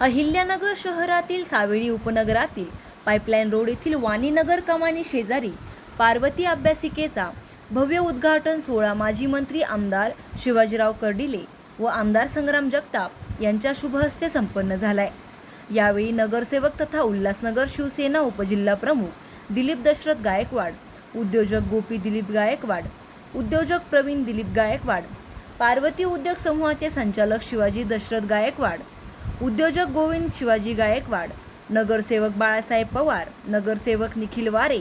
अहिल्यानगर शहरातील सावेळी उपनगरातील pipeline road येथील वाणीनगर कमानी शेजारी पार्वती अभ्यासिकेचा भव्य उद्घाटन सोहळा माजी मंत्री आमदार शिवाजीराव कर्डिले व आमदार संग्राम जगताप यांच्या शुभहस्ते संपन्न झालाय. यावेळी नगरसेवक तथा उल्हासनगर शिवसेना उपजिल्हा प्रमुख दिलीप दशरथ गायकवाड उद्योजक गोपी दिलीप गायकवाड उद्योजक प्रवीण दिलीप गायकवाड पार्वती उद्योग समूहाचे संचालक शिवाजी दशरथ गायकवाड उद्योजक गोविंद शिवाजी गायकवाड नगरसेवक बाळासाहेब पवार नगरसेवक निखिल वारे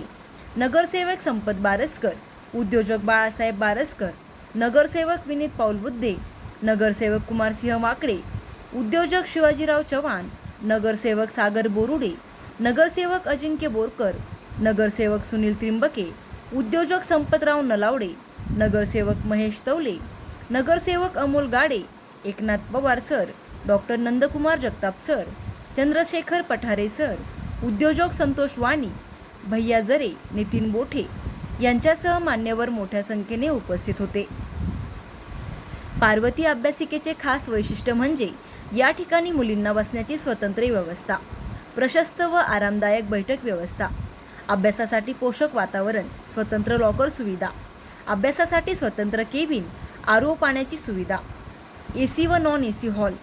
नगरसेवक संपत बारसकर उद्योजक बाळासाहेब बारसकर नगरसेवक विनीत पाऊल बुद्धे नगरसेवक कुमारसिंह वाकडे उद्योजक शिवाजीराव चव्हाण नगरसेवक सागर बोरुडे नगरसेवक अजिंक्य बोरकर नगरसेवक सुनील त्रिंबके उद्योजक संपतराव नलावडे नगरसेवक महेश तवले नगरसेवक Amol Gade Eknath Pawar sir doctor Nandkumar Jagtap sir Chandrashekhar Pathare sir उद्योजक संतोष वाणी भैया जरे नितीन बोठे यांच्यासह मान्यवर मोठ्या संख्येने उपस्थित होते. पार्वती अभ्यासिकेचे खास वैशिष्ट्य म्हणजे या ठिकाणी मुलींना बसण्याची स्वतंत्र व्यवस्था प्रशस्त व आरामदायक बैठक व्यवस्था अभ्यासासाठी पोषक वातावरण स्वतंत्र लॉकर सुविधा अभ्यासासाठी स्वतंत्र केबिन आरो पाण्याची सुविधा ए सी व नॉन ए सी हॉल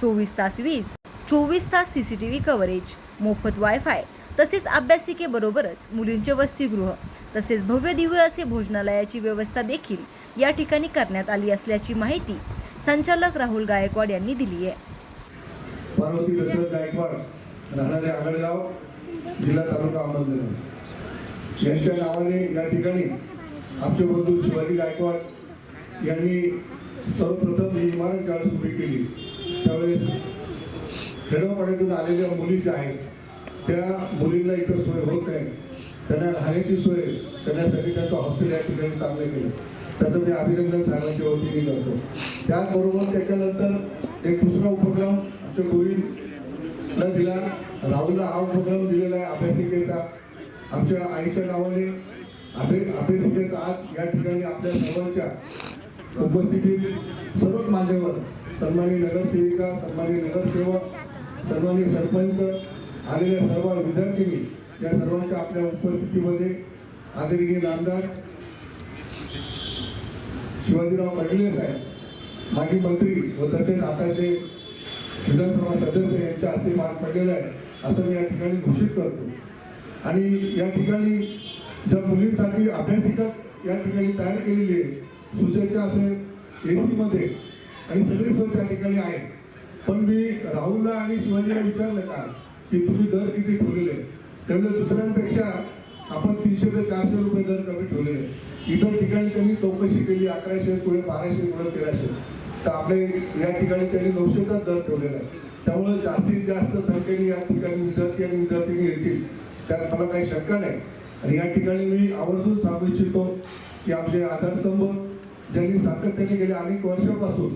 चोवीस तास वीज चोवीस तास C C T V coverage मोफत वायफाय तसेच अभ्यासिकेबरोबरच मुलींचे वसतिगृह तसेच भव्य दिव्य असे भोजनालयाची व्यवस्था देखील या ठिकाणी करण्यात आली असल्याची माहिती संचालक राहुल गायकवाड यांनी दिली आहे. पार्वती दशरथ गायकवाड राहणारे आगळगाव जिल्हा तालुका अहमदनगर. यांच्या नावाने या ठिकाणी आमचे बंधू शिवाजी गायकवाड यांनी सर्वप्रथम ही इमारत ज्यावेळेस सुरू केली. त्यावेळेस खेडोपाड्यातून आलेल्या मुली ज्या आहेत त्या मुलींना इथं सोय होत नाही. त्यांना राहण्याची सोय करण्यासाठी त्यांचं हॉस्टेल या ठिकाणी चांगलं केलं. त्याचं मी अभिनंदन साहेबांच्या वतीने करतो. त्याचबरोबर त्याच्यानंतर एक दुसरा उपक्रम आमच्या गोविंदला दिला. राहुलला हा उपक्रम दिलेला आहे अभ्यासिकेचा. आमच्या आईच्या नावाने अभ्य अभ्यासिकेचा आज या ठिकाणी आपल्या सर्वांच्या उपस्थितीत सर्वच मान्यवर सन्मानी नगरसेविका सन्मानी नगरसेवक सन्मानी सरपंच आलेल्या सर्व विद्यार्थिनी या सर्वांच्या आपल्या उपस्थितीमध्ये आदरणीय नामदार शिवाजीराव पाटील साहेब माजी मंत्री व तसेच आताचे विधानसभा सदस्य यांच्या हस्ते पार पडलेलं आहे असं मी या ठिकाणी घोषित करतो. आणि या ठिकाणी ज्या मुलींसाठी अभ्यासिका या ठिकाणी तयार केलेली आहे सुजेच्या असे ए मध्ये आणि सगळी सोय त्या ठिकाणी आहे पण मी राहुलला आणि शिवाजीला विचारलं का की तुम्ही दर किती ठेवलेले? त्यामुळे दुसऱ्यांपेक्षा आपण तीनशे ते चारशे रुपये दर कमी ठेवलेले. इतर ठिकाणी त्यांनी चौकशी केली अकराशे पुढे बाराशे पुढे तेराशे. तर आपले या ठिकाणी त्यांनी नऊशेचाच दर ठेवलेला आहे. त्यामुळे जास्तीत जास्त संख्येने या ठिकाणी विद्यार्थी आणि विद्यार्थिनी येतील. त्यात मला काही शंका नाही. आणि या ठिकाणी मी आवर्जून सांगू इच्छितो की आमचे आधारस्तंभ ज्यांनी सातत्याने गेल्या अनेक वर्षापासून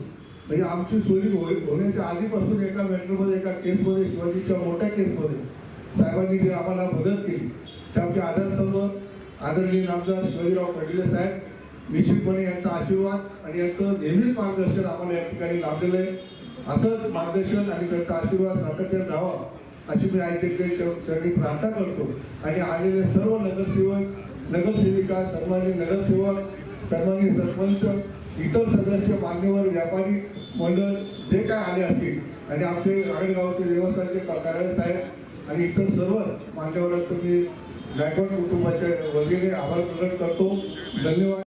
म्हणजे आमची चोरी हो- होण्याच्या आधीपासून एका मेट्रोमध्ये एका केसमध्ये शिवाजीच्या मोठ्या केसमध्ये साहेबांनी जी आम्हाला मदत केली ते आमचे आधारस्तंभ आदरणीय नामदार शिवाजीराव पाटील साहेब निश्चितपणे यांचा आशीर्वाद आणि यांचं नेहमीच मार्गदर्शन आम्हाला या ठिकाणी लाभलेलं आहे. असंच मार्गदर्शन आणि त्यांचा आशीर्वाद सातत्यात राहावा अशी मी आईच्या चरणी प्रार्थना करतो. आणि आलेले सर्व नगरसेवक नगरसेविका सन्मान्य नगरसेवक सन्मान्य सरपंच इतर सदस्य मान्यवर व्यापारी मंडळ जे काय आले असतील आणि आमचे आगडगावचे देवस्थानचे कार्यालय साहेब आणि इतर सर्व मान्यवरांचं मी गायकवाड कुटुंबाच्या वतीने आभार प्रकट करतो. धन्यवाद.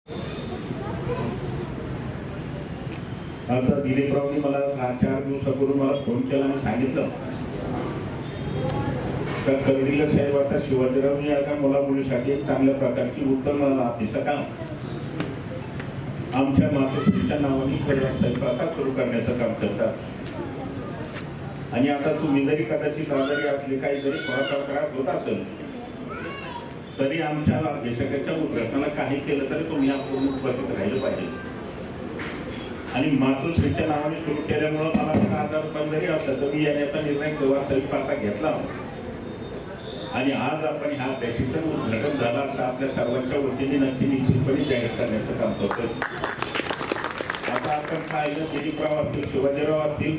आता दिलीपरावनी मला हा चार दिवसापूर्वी मला फोन केला आणि सांगितलं. तर कर्डिला साहेब आता शिवाजीरावनी आता मुला मुलीसाठी एक चांगल्या प्रकारची उत्तम अपेक्षा का आमच्या मातोश्रीच्या नावाने खरं स्वयंपाका सुरू करण्याचं काम करतात. आणि आता तुम्ही जरी कदाचित आजारी असले काही जरी थोडाफार त्रास होत असेल तरी आमच्या अभ्यासकाच्या उद्घाटनाला काही केलं तरी तुम्ही आपण उपस्थित राहिलं पाहिजे. आणि मातोश्रीच्या नावाने सुरू केल्यामुळं मला आजार पण जरी असलं तर मी येण्याचा निर्णय केव्हा सविप घेतला. आणि आज आपण ह्या अभ्यासीचं उद्घाटन झाला असं आपल्या सर्वांच्या वतीने नक्की निश्चितपणे जाहीर करण्याचं काम करतो आता आपण पाहिलं दिलीपराव असतील शिवाजीराव असतील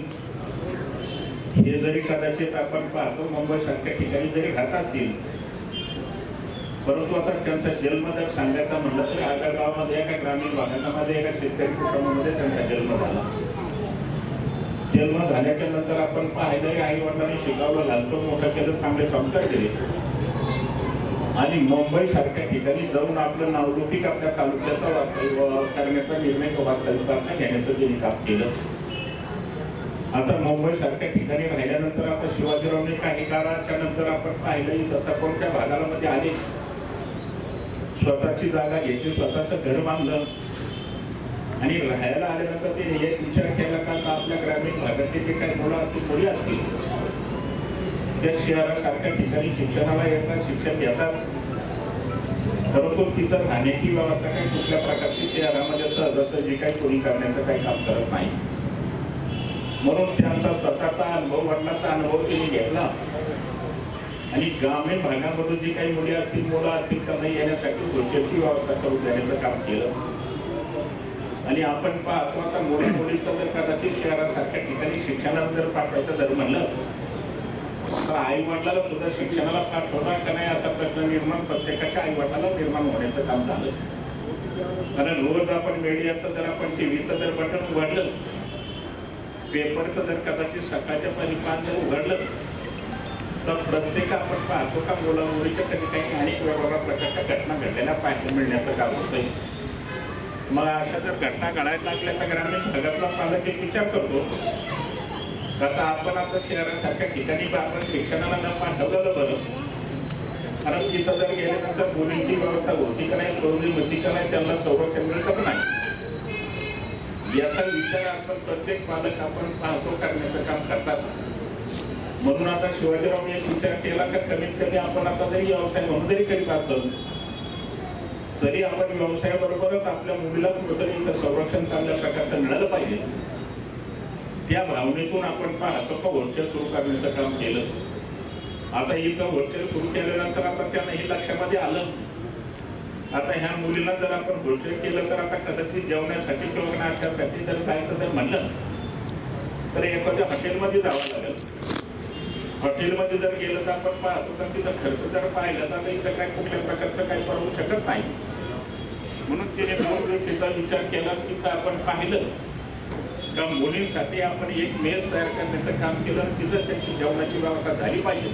हे जरी कदाचित आपण पाहतो मुंबई सारख्या ठिकाणी जरी घात असतील परंतु आता त्यांचा जन्म जर सांगायचा म्हटलं तर एका गावामध्ये एका ग्रामीण भागामध्ये एका शेतकरी कुटुंबामध्ये त्यांचा जन्म झाला. जन्म झाल्याच्यानंतर आपण पाहिलं आई वडिलांनी शिकावलं घालतो मोठं केलं चांगले संस्कार दिले आणि मुंबई सारख्या ठिकाणी जाऊन आपलं नावलौकिक आपल्या तालुक्याचा वास्तव करण्याचा निर्णय वास्तविकता घेण्याचं जे काम केलं. आता मुंबई सारख्या ठिकाणी राहिल्यानंतर आता शिवाजीरावने काही काळाच्या नंतर आपण पाहिलं दत्ता कोणत्या भागाला मध्ये आले? स्वतःची जागा घेतली स्वतःचं घर बांधलं. आणि राहायला आल्यानंतर ते एक विचार केला का तर आपल्या ग्रामीण भागातले जे काही मुलं असतील मुली असतील त्या शहरासारख्या ठिकाणी शिक्षणाला येतात शिक्षण घेतात परंतु तिथं राहण्याची व्यवस्था काही कुठल्या प्रकारची शहरामध्ये सहजासहजी काही कोणी करण्याचं काही काम करत नाही. म्हणून त्यांचा स्वतःचा अनुभव वडिलांचा अनुभव त्यांनी घेतला. आणि ग्रामीण भागामधून जी काही मुली असतील मुलं असतील त्यांना येण्यासाठी गोष्टीची व्यवस्था करून देण्याचं काम केलं. आणि आपण पाहतो आता मुली मुलीचं जर कदाचित शहरासारख्या ठिकाणी शिक्षणाला जर पाठवायचं जर म्हणलं. तर आई वडिलाला सुद्धा शिक्षणाला पाठवणार का नाही असा प्रश्न निर्माण प्रत्येकाच्या आई वडिलाला निर्माण होण्याचं काम झालं. कारण रोज आपण मीडियाचं जर आपण टीव्हीचं जर बटन उघडलं पेपरचं जर कदाचित सकाळच्या पहिली पान जर उघडलं तर प्रत्येक आपण पाहतो का मुलामुलीच्या कधी काही अनेक वेगवेगळ्या प्रकारच्या घटना घडलेल्या पाहायला मिळण्याचं काम होतं मग अशा जर घटना घडायला लागल्या तर ग्रामीण भागातला पालक एक विचार करतो. आता आपण आता शहरासारख्या ठिकाणी आपण शिक्षणाला न पाठवलेलं बरं. कारण तिथं जर गेल्यानंतर मुलींची व्यवस्था होती का नाही सोडली होती का नाही त्यांना संरक्षण मिळत नाही. याचा विचार आपण प्रत्येक पालक आपण पाहतो करण्याचं काम करतात. म्हणून आता शिवाजीरावने एक विचार केला का कमीत कमी आपण आता जरी व्यवसाय म्हणून जरी करीत असतो तरी आपण व्यवसायाबरोबरच आपल्या मुलीला कुठंतरी संरक्षण चांगल्या प्रकारचं मिळालं पाहिजे. त्या भावनेतून आपण पाहतो का होलसेल सुरू करण्याचं काम केलं. आता इथं होलसेल सुरू केल्यानंतर आता त्यांना हे लक्षामध्ये आलं. आता ह्या मुलीला जर आपण होलसेल केलं तर आता कदाचित जेवण्यासाठी किंवा नाश्त्यासाठी जर जायचं जर म्हणलं तर एखाद्या हॉटेलमध्ये जावं लागेल. हॉटेलमध्ये जर गेलं तर आपण पाहतो तर तिथं खर्च जर पाहिला तर इथं काय कुठल्या प्रकारचं काही परवडू शकत नाही. म्हणून तिने दोन गोष्टीचा विचार केला की तिथं आपण पाहिलं. का मुलींसाठी आपण एक मेज तयार करण्याचं काम केलं आणि तिथं त्यांची जेवणाची व्यवस्था झाली पाहिजे.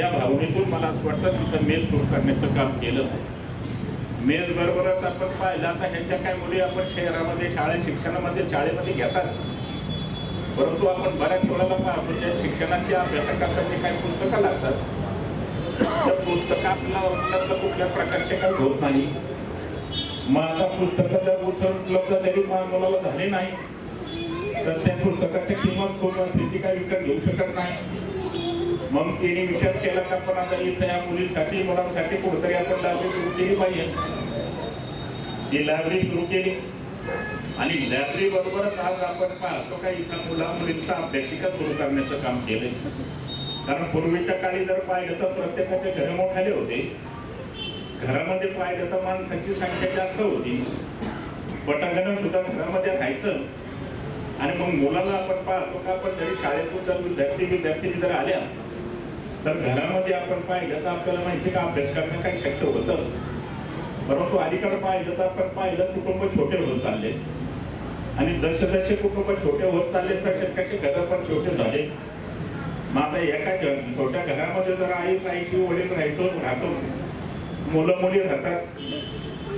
या भावनेतून मला असं वाटतं तिथं मेज सुरू करण्याचं काम केलं. मेज बरोबरच आपण पाहिलं. आता ह्यांच्या काय मुली आपण शहरामध्ये शाळेत शिक्षणामध्ये शाळेमध्ये घेतात. परंतु आपण बऱ्याच वेळेला पाहतो त्या शिक्षणाची अभ्यासाकरता काही पुस्तकं लागतात. त्या पुस्तकं आपल्याला कुठल्या प्रकारचे काही होत नाही. मग आता पुस्तकं उपलब्ध तरी मा- मुलाला झाले नाही तर त्या पुस्तकाची किंमत कोण असते ती काही विकत घेऊ शकत नाही. मग तिने विचार केला का पण आता इथं या मुलीसाठी मुलांसाठी कुठेतरी आपण लायब्ररी सुरू केली पाहिजे. ती लायब्ररी सुरू केली. आणि लायब्ररी बरोबरच आज आपण पाहतो का इथं मुला मुलींचा अभ्यासिका सुरू करण्याचं काम केलंय. कारण पूर्वीच्या काळी जर पाहिलं तर प्रत्येकाचे घरे मोठाले होते. घरामध्ये पाहिलं तर माणसांची संख्या जास्त होती. पटांगण सुद्धा घरामध्ये राहायचं. आणि मग मुलाला आपण पाहतो का आपण जरी शाळेतून जर विद्यार्थी विद्यार्थिनी जर आल्या तर घरामध्ये आपण पाहिलं तर आपल्याला माहिती का अभ्यास करणं काही शक्य होतं. परंतु अलीकडे पाहिलं तर आपण पाहिलं कुटुंब छोटे होत चालले. आणि जसे जसे कुटुंब छोटे होत चालले तसे तसे घर पण छोटे झाले. मग आता एका घ- छोट्या घरामध्ये जर आई राहायची वडील राहायचो राहतो मुलं मुली राहतात.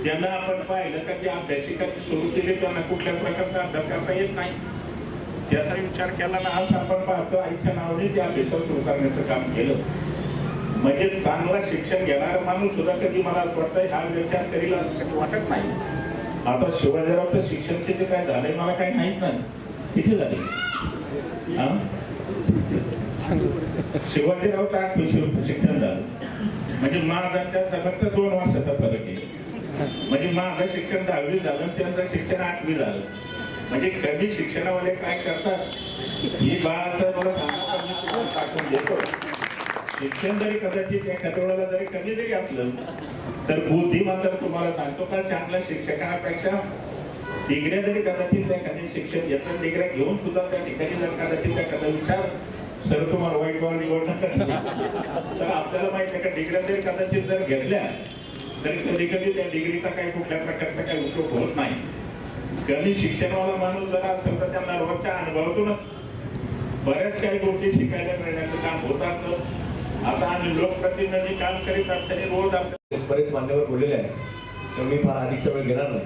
ज्यांना आपण पाहिलं का जी अभ्यासिका सुरू केली त्यांना कुठल्या प्रकारचा अभ्यास करता येत नाही. त्याचा विचार केला ना आज आपण पाहतो आईच्या नावाने ते अभ्यास सुरू करण्याचं काम केलं. म्हणजे चांगला शिक्षण घेणारा माणूस सुद्धा कधी मला वाटतं हा विचार करील असं कधी वाटत नाही. आता शिवाजीरावचं शिक्षण किती काय झालंय मला काही माहीत नाही. किती झाले? शिवाजीरावचं आठ शिक्षण झालं. म्हणजे माझा त्यांचा फक्त दोन वर्षाचा फरक आहे. म्हणजे माझं शिक्षण दहावी झालं आणि त्यांचं शिक्षण आठवी झालं. म्हणजे कधी शिक्षणावाले काय करतात? ही बाळासाहेब मला टाकून देतो. शिक्षण जरी कदाचित एखाद्या वेळेला जरी कमी जरी असलं तर बुद्धी मात्र तुम्हाला सांगतो का? चांगल्या शिक्षकांपेक्षा डिग्र्या जरी कदाचित त्या कधी शिक्षण याचा डिग्र्या घेऊन सुद्धा त्या ठिकाणी जर कदाचित त्या कदा विचार सर तुम्हाला वाईट बॉल निवडणं तर आपल्याला माहीत आहे का डिग्र्या जरी कदाचित जर घेतल्या तरी कधी कधी त्या डिग्रीचा काही कुठल्या प्रकारचा काही उपयोग होत नाही. कधी शिक्षणवाला माणूस जर असेल तर त्यांना रोजच्या अनुभवातूनच बऱ्याच काही गोष्टी शिकायला मिळण्याचं काम होत आता आम्ही लोकप्रतिनिधी काम करीत असताना रोज आपल्या बरेच मान्यवर बोललेले आहे तर मी फार अधिकचा वेळ घेणार नाही.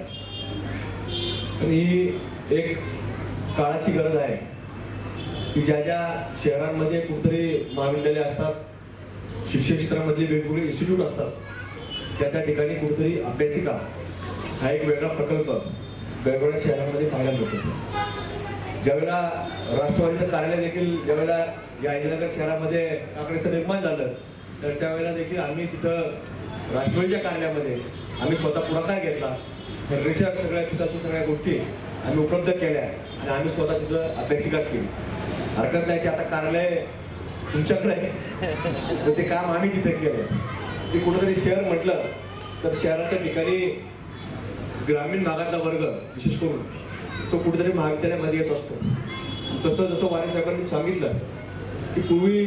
पण ही एक काळाची गरज आहे. की ज्या ज्या शहरांमध्ये कुठतरी महाविद्यालय असतात शिक्षण क्षेत्रामधले वेगवेगळे इन्स्टिट्यूट असतात त्या त्या ठिकाणी कुठतरी अभ्यासिका हा एक वेगळा प्रकल्प वेगवेगळ्या शहरांमध्ये पाहायला मिळतो. ज्यावेळेला राष्ट्रवादीचं कार्यालय देखील ज्यावेळेला या इंदिरानगर शहरामध्ये काँग्रेसचं निर्माण झालं तर त्यावेळेला देखील आम्ही तिथं राष्ट्रवादीच्या कार्यालयामध्ये आम्ही स्वतः पुढाकार घेतला. फर्निचर सगळ्या तिथं सगळ्या गोष्टी आम्ही उपलब्ध केल्या आणि आम्ही स्वतः तिथं अभ्यासिका केली. हरकत नाही की आता कार्यालय तुमच्याकडे. आहे ते काम आम्ही तिथे केलं. ते कुठंतरी शहर म्हटलं तर शहराच्या ठिकाणी ग्रामीण भागातला वर्ग विशेष करून तो कुठेतरी महाविद्यालयामध्ये येत असतो. तसं जसं वारे साहेबांनी सांगितलं की पूर्वी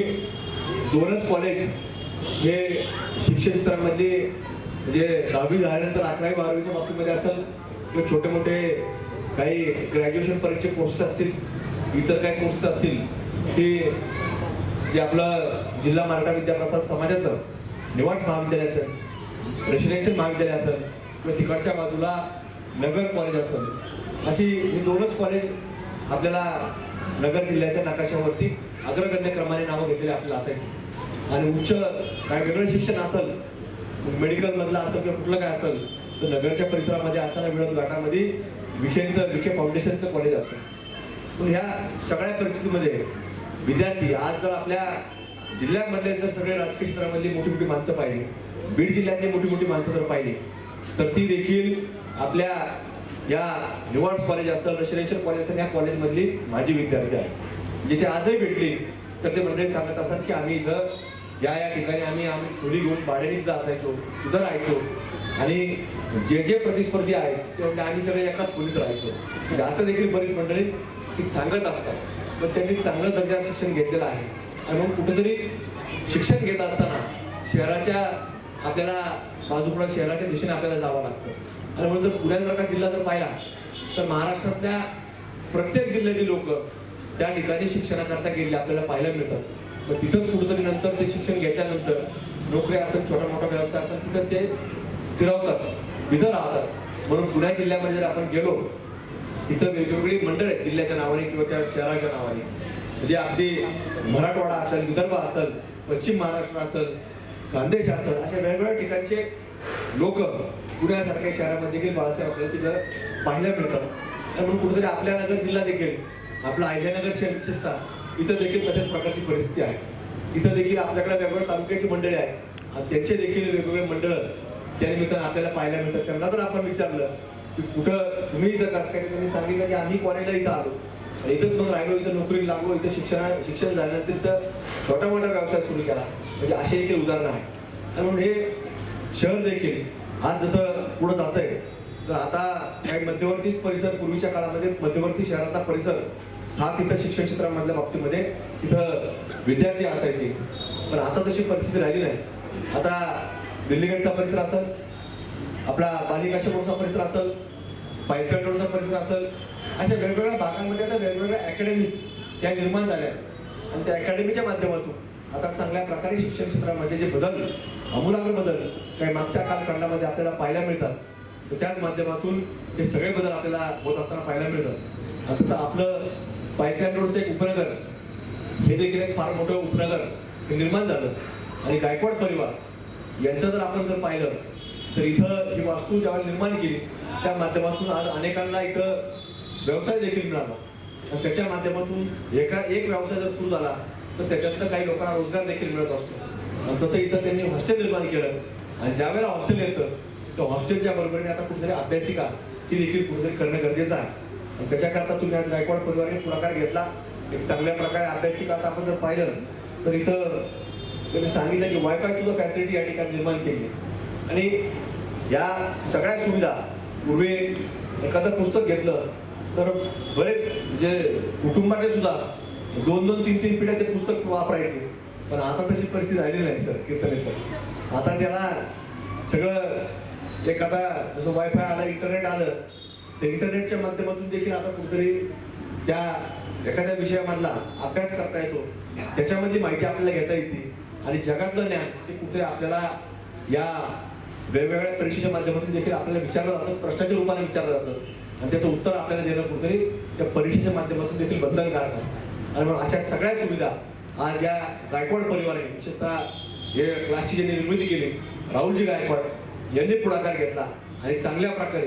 दोनच कॉलेज हे शिक्षण क्षेत्रामधले म्हणजे दहावी झाल्यानंतर अकरावी बारावीच्या बाबतीमध्ये असेल किंवा छोटे मोठे काही ग्रॅज्युएशन पर्यंतचे कोर्सेस असतील इतर काही कोर्सेस असतील ते जे आपलं जिल्हा मराठा विद्याप्रसार समाजाचं निवास महाविद्यालय असेल रेसिडेन्शियल महाविद्यालय असेल किंवा तिकडच्या बाजूला नगर कॉलेज असेल अशी हे दोनच कॉलेज आपल्याला नगर जिल्ह्याच्या नकाशावरती अग्रगण्य क्रमाने नावं घेतलेली आपल्याला असायची. आणि उच्च काय वेगळं शिक्षण असेल मेडिकलमधलं असेल किंवा कुठलं काय असेल तर नगरच्या परिसरामध्ये असताना मिळून घाटामध्ये विखेंचं विखे फाउंडेशनचं कॉलेज असेल. पण ह्या सगळ्या परिस्थितीमध्ये विद्यार्थी आज जर आपल्या जिल्ह्यामधले जर सगळे राजकीय क्षेत्रामधली मोठी मोठी माणसं पाहिली बीड जिल्ह्यातली मोठी मोठी माणसं जर पाहिली तर ती देखील आपल्या या निवाड्स कॉलेज असेल रेसिडेन्शियल कॉलेज असेल या कॉलेजमधली माझी विद्यार्थी आहे जिथे म्हणजे आजही भेटली तर ते मंडळी सांगत असतात की आम्ही इथं या या ठिकाणी आम्ही आम्ही खोली घेऊन भाड्याने इथं असायचो तिथं राहायचो. आणि जे जे प्रतिस्पर्धी आहेत ते म्हणजे आम्ही सगळे एकाच खोलीत राहायचो. म्हणजे असं देखील बरीच मंडळी ती सांगत असतात. पण त्यांनी चांगलं दर्जा शिक्षण घेतलेलं आहे. आणि मग कुठेतरी शिक्षण घेत असताना शहराच्या आपल्याला बाजूकडं शहराच्या दिशेने आपल्याला जावं लागतं. आणि म्हणून जर पुण्यासारखा जिल्हा जर पाहिला तर महाराष्ट्रातल्या प्रत्येक जिल्ह्यातील लोक त्या ठिकाणी शिक्षणाकरता गेलेले आपल्याला पाहायला मिळतात. मग तिथंच कुठेतरी नंतर ते शिक्षण घेतल्यानंतर नोकरी असेल छोटा मोठा व्यवसाय असेल तिथं ते स्थिरावतात तिथं राहतात. म्हणून पुण्या जिल्ह्यामध्ये जर आपण गेलो तिथं वेगवेगळी मंडळ आहेत जिल्ह्याच्या नावाने किंवा त्या शहराच्या नावाने. म्हणजे अगदी मराठवाडा असेल विदर्भ असेल पश्चिम महाराष्ट्र असेल खानदेश असेल अशा वेगवेगळ्या ठिकाणचे लोक पुण्यासारख्या शहरामध्ये देखील बाळासाहेब आपल्याला तिथं पाहायला मिळतात. आणि म्हणून कुठेतरी आपल्या नगर जिल्हा देखील आपला अहिल्यानगर शहर विशेषतः इथं देखील तशाच प्रकारची परिस्थिती आहे. तिथं देखील आपल्याकडे वेगवेगळ्या तालुक्याची मंडळी आहेत. आणि त्यांचे देखील वेगवेगळे मंडळ त्यानिमित्तानं आपल्याला पाहायला मिळतात. त्यांना जर आपण विचारलं कुठं तुम्ही इथं कसं काय त्यांनी सांगितलं की आम्ही कॉलेजला इथं आलो. इथंच मग राहिलो इथं नोकरी लागलो इथं शिक्षण शिक्षण झाल्यानंतर इथं छोटा मोठा व्यवसाय सुरू केला. म्हणजे असे एक उदाहरणं आहे म्हणून हे शहर देखील आज जसं पुढं जात आहे तर आता काही मध्यवर्ती परिसर पूर्वीच्या काळामध्ये मध्यवर्ती शहरातला परिसर हा तिथं शिक्षण क्षेत्रामधल्या बाबतीमध्ये तिथं विद्यार्थी असायचे. पण आता तशी परिस्थिती राहिली नाही. आता दिल्लीगडचा परिसर असेल आपला बालिकाशा परिसर असेल पाईपलाईन रोडचा परिसर असेल अशा वेगवेगळ्या भागांमध्ये आता वेगवेगळ्या अकॅडमीज त्या निर्माण झाल्या आणि त्या अकॅडमीच्या माध्यमातून आता चांगल्या प्रकारे शिक्षण क्षेत्रामध्ये जे बदल अमूलाग्र बदल काही मागच्या कालखंडामध्ये आपल्याला पाहायला मिळतात तर त्याच माध्यमातून हे सगळे बदल आपल्याला होत असताना पाहायला मिळतात. आणि तसं आपलं पायथ्यान रोडचं एक उपनगर हे देखील एक फार मोठं उपनगर हे निर्माण झालं. आणि गायकवाड परिवार यांचं जर आपण जर पाहिलं तर इथं ही वास्तू ज्यावेळेला निर्माण केली त्या माध्यमातून आज अनेकांना इथं व्यवसाय देखील मिळाला. आणि त्याच्या माध्यमातून एका एक व्यवसाय जर सुरू झाला तर त्याच्यातनं काही लोकांना रोजगार देखील मिळत असतो. आणि तसं इथं त्यांनी हॉस्टेल निर्माण केलं. आणि ज्या वेळेला हॉस्टेल येतं तर हॉस्टेलच्या बरोबरीने आता कुठेतरी अभ्यासिका ही देखील कुठेतरी करणं गरजेचं आहे. आणि त्याच्याकरता तुम्ही आज गायकवाड परिवाराने पुढाकार घेतला. एक चांगल्या प्रकारे अभ्यासिका आता आपण जर पाहिलं तर इथं त्यांनी सांगितलं की वायफाय सुद्धा फॅसिलिटी या ठिकाणी निर्माण केली आणि या सगळ्या सुविधा पूर्वी एखादं पुस्तक घेतलं तर बरेच जे कुटुंबाचे सुद्धा दोन दोन तीन तीन पिढ्या ते पुस्तक वापरायचे. पण आता तशी परिस्थिती राहिली नाही सर कीर्तने सर. आता त्याला सगळं एक आता जसं वायफाय आलं इंटरनेट आलं ते इंटरनेटच्या माध्यमातून देखील आता कुठेतरी त्या एखाद्या विषयामधला अभ्यास करता येतो. त्याच्यामधली माहिती आपल्याला घेता येते. आणि जगातलं ज्ञान ते कुठे आपल्याला या वेगवेगळ्या परीक्षेच्या माध्यमातून देखील आपल्याला विचारलं जातं प्रश्नाच्या रूपाने विचारलं जातं. आणि त्याचं उत्तर आपल्याला देणं कुठेतरी त्या परीक्षेच्या माध्यमातून देखील बंधनकारक असतं. आणि मग अशा सगळ्या सुविधा आज या गायकवाड परिवाराने विशेषतः हे क्लासची ज्यांनी निर्मिती केली राहुलजी गायकवाड यांनी पुढाकार घेतला. आणि चांगल्या प्रकारे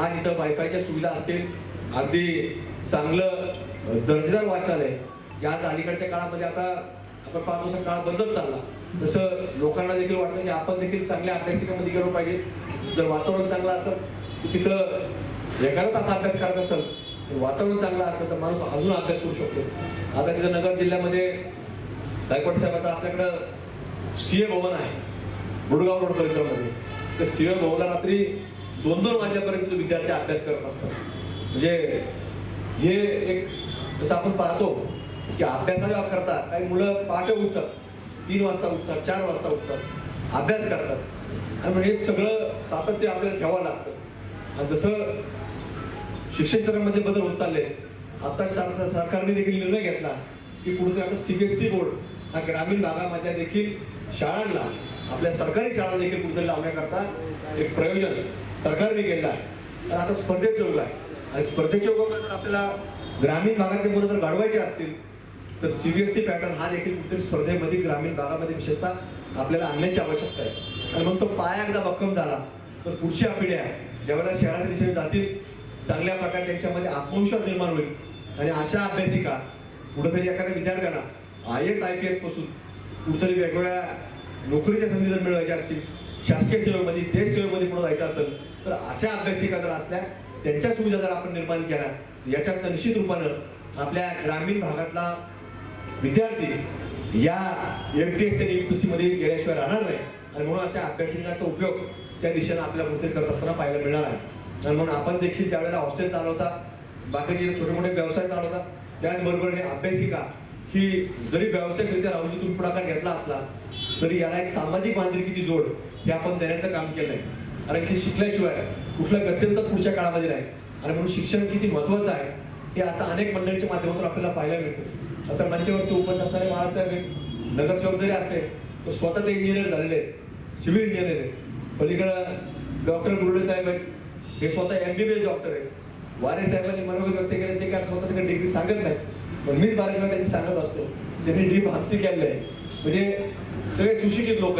आज इथं वायफायच्या सुविधा असतील. अगदी चांगलं दर्जेदार वाचनालय. या आज अलीकडच्या काळामध्ये आता आपण पाहतो काळ बदलत चालला. तसं लोकांना देखील वाटतं की आपण देखील चांगल्या अभ्यासिकामध्ये गेलो पाहिजे. जर वातावरण चांगलं असेल तर तिथं एखादा तास अभ्यास करायचा असेल तर वातावरण चांगलं असलं तर माणूस अजून अभ्यास करू शकतो. आता तिथं नगर जिल्ह्यामध्ये गायकवाड साहेब आता आपल्याकडं सीए भवन आहे बुडगाव रोड परिसरामध्ये. तर सीए भवनला रात्री दोन दोन वाजल्यापर्यंत विद्यार्थी अभ्यास करत असतात. म्हणजे हे एक जसं आपण पाहतो की अभ्यासाला करता काही मुलं पहाटे उठतात. तीन वाजता उठतात चार वाजता उठतात अभ्यास करतात. आणि म्हणजे हे सगळं सातत्य आपल्याला ठेवावं लागतं. आणि जसं शिक्षण क्षेत्रामध्ये बदल होत चालले आता सरकारने देखील निर्णय घेतला की कुठेतरी आता सीबीएसई बोर्ड हा ग्रामीण भागामध्ये देखील शाळांना आपल्या सरकारी शाळा देखील कुठेतरी लावण्याकरता एक प्रयोजन सरकारने केलं आहे. तर आता स्पर्धेचं युग आहे. आणि स्पर्धेच्या युगामध्ये जर आपल्याला ग्रामीण भागातले मुलं जर घडवायचे असतील तर सीबीएसई पॅटर्न हा देखील कुठेतरी स्पर्धेमध्ये ग्रामीण भागामध्ये विशेषतः आपल्याला आणण्याची आवश्यकता आहे. आणि मग तो पाया एकदा भक्कम झाला तर पुढच्या पिढ्या ज्यावेळेला शहराच्या दिशेने जातील चांगल्या प्रकारे त्यांच्यामध्ये आत्मविश्वास निर्माण होईल. आणि अशा अभ्यासिका कुठेतरी एखाद्या विद्यार्थ्यांना आय एस आय पी एसपासून कुठेतरी वेगवेगळ्या नोकरीच्या संधी जर मिळवायच्या असतील शासकीय सेवेमध्ये देश सेवेमध्ये पुढे जायचं असेल तर अशा अभ्यासिका जर असल्या त्यांच्या सुविधा जर आपण निर्माण केल्या याच्यात निश्चित रूपानं आपल्या ग्रामीण भागातला विद्यार्थी या एम पी एस आणि युपीएससी मध्ये गेल्याशिवाय राहणार नाही. आणि म्हणून अशा अभ्यासिकांचा उपयोग त्या दिशेने आपल्याला कुठेतरी करत असताना पाहायला मिळणार आहे. आणि म्हणून आपण देखील ज्या वेळेला हॉस्टेल चालवता बाकीचे छोटे मोठे व्यवसाय चालवता त्याचबरोबर अभ्यासिका ही जरी व्यावसायिकरित्या राहुजीतून पुढाकार घेतला असला तरी याला एक सामाजिक बांधिलकीची जोड हे आपण देण्याचं काम केलं आहे कारण की शिकल्याशिवाय कुठलं गत्यंतर पुढच्या काळामध्ये नाही. आणि म्हणून शिक्षण किती महत्वाचं आहे हे असं अनेक मंडळीच्या माध्यमातून आपल्याला पाहायला मिळतं. आता मंचावरती उपस्थित असणारे बाळासाहेब नगरसेवक जरी असले तर स्वतः ते इंजिनियर झालेले सिव्हिल इंजिनियर आहेत. पलीकडं डॉक्टर गुरुडे साहेब आहेत. हे स्वतः एमबीबीएस डॉक्टर आहेत. वारे साहेबांनी मनोगत व्यक्त केले ते काय स्वतः तिकडे डिग्री सांगत नाही पण मीच बाराशिवाय त्यांची सांगत असतो. त्यांनी डीप हापसी केलेलं आहे. म्हणजे सगळे सुशिक्षित लोक